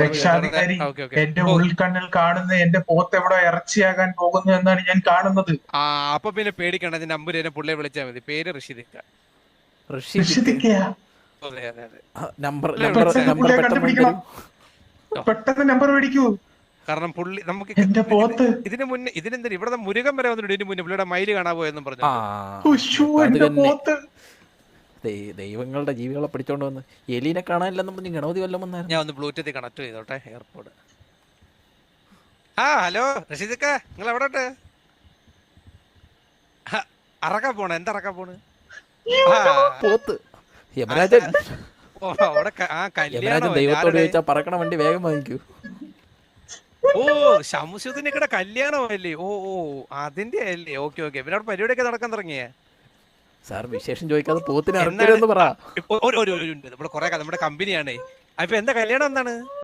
രക്ഷാധികാരി എന്റെ ഉൾക്കണ്ണിൽ കാണുന്ന എന്റെ പോത്ത് എവിടെ ഇറച്ചിയാകാൻ പോകുന്നു എന്നാണ് ഞാൻ കാണുന്നത്. ആ അപ്പൊ പിന്നെ പേടിക്കണ്ട ഇതിന്റെ അമ്പൂര് എന്നെ പുള്ളിയെ വിളിച്ചാൽ മതി. പേര് ഋഷിദിക്ക. പെട്ടെന്ന് നമ്പർ മേടിക്കൂ. കാരണം പുള്ളി നമുക്ക് എന്റെ പോത്ത്. ഇതിന് മുന്നേ ഇതിനെന്തിന്? ഇവിടെ മുരുകം വരെ വന്നിട്ടുണ്ട്. ഇതിന് മുന്നേ പുള്ളിയുടെ മയിൽ കാണാൻ പോയെന്നും പറഞ്ഞു. ദൈവങ്ങളുടെ ജീവികളെ പിടിച്ചോണ്ട് വന്ന്. എലീനെ കാണാനില്ലെന്നും പറഞ്ഞ് ഗണപതി വല്ലം വന്നായിരുന്നു. ഞാൻ ഒന്ന് ബ്ലൂടൂത്തിൽ കണക്ട് ചെയ്തോട്ടെ എയർപോർട്ട്. ആ ഹലോ റഷീദക്ക നിങ്ങൾ എവിടെ അറക്കാൻ പോണ? എന്താ അറക്കാൻ പോണ്? പോത്ത്. യമരാജൻ. യമരാജൻ ദൈവത്തോട് ചോദിച്ചാ പറക്കണ വണ്ടി വേഗം വാങ്ങിക്കൂ. ഓ ശംസുദ്ദീനിക്കടെ കല്യാണമല്ലേ ഓ ഓ അതിന്റെ അല്ലേ? Okay okay. പിന്നെ അവിടെ പരിപാടിയൊക്കെ നടക്കാൻ തുടങ്ങിയേ? സാർ വിശേഷം ചോദിക്കാതെ പോത്തിന് അറിഞ്ഞു പറ. ഒരു ഒരു ഒരു- ഒരു- നമ്മുടെ കുറെ നമ്മുടെ കമ്പനിയാണേ. അപ്പൊ എന്താ കല്യാണം എന്താണ്